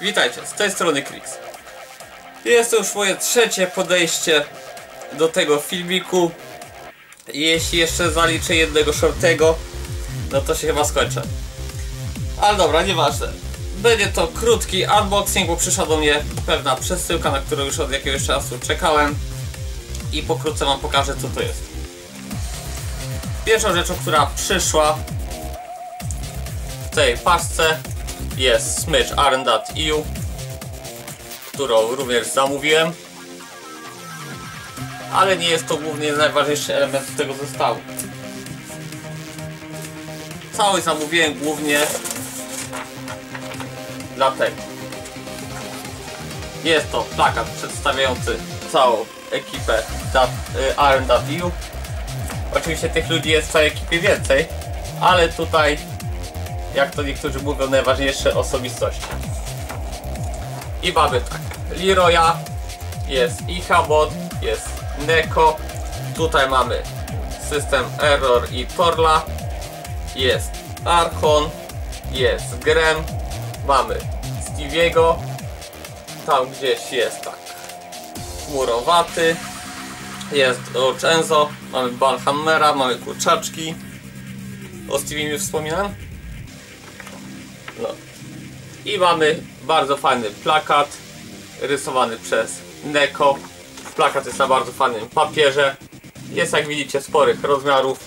Witajcie, z tej strony Chris. Jest to już moje trzecie podejście do tego filmiku. Jeśli jeszcze zaliczę jednego shortego, no to się chyba skończę. Ale dobra, nieważne. Będzie to krótki unboxing, bo przyszła do mnie pewna przesyłka, na którą już od jakiegoś czasu czekałem. I pokrótce wam pokażę co to jest. Pierwszą rzeczą, która przyszła w tej paczce jest smycz Arn.eu, którą również zamówiłem. Ale nie jest to głównie najważniejszy element tego zestawu. Całość zamówiłem głównie dlatego. Jest to plakat przedstawiający całą ekipę Arn.eu. Oczywiście tych ludzi jest w całej ekipie więcej, ale tutaj jak to niektórzy mówią, najważniejsze osobistości. I mamy tak, Leroya, jest Ichabod, jest Neko, tutaj mamy system Error i Torla, jest Archon, jest Grem, mamy Stevie'ego, tam gdzieś jest tak, Murowaty, jest Ocenzo, mamy Balhammera, mamy kurczaczki, o Stevie już wspominałem? No. I mamy bardzo fajny plakat rysowany przez Neko. Plakat jest na bardzo fajnym papierze. Jest jak widzicie sporych rozmiarów.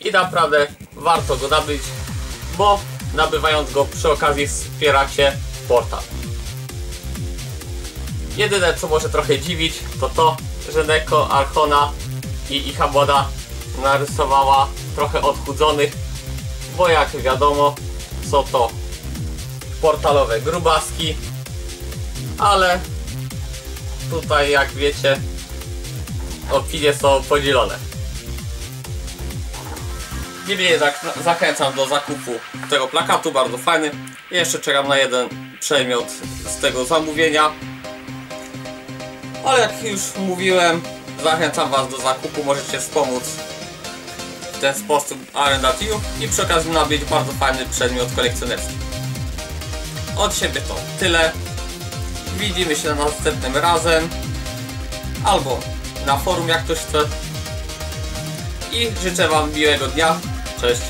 I naprawdę warto go nabyć, bo nabywając go przy okazji wspieracie portal. Jedyne co może trochę dziwić to to, że Neko, Archona i Ichaboda narysowała trochę odchudzonych bo jak wiadomo są to portalowe grubaski ale tutaj jak wiecie opinie są podzielone. Niemniej zach zachęcam do zakupu tego plakatu, bardzo fajny. Jeszcze czekam na jeden przedmiot z tego zamówienia ale jak już mówiłem zachęcam was do zakupu, możecie wspomóc w ten sposób R&W i przy okazji nabyć bardzo fajny przedmiot kolekcjonerski. Od siebie to tyle. Widzimy się następnym razem. Albo na forum jak ktoś chce. I życzę wam miłego dnia. Cześć.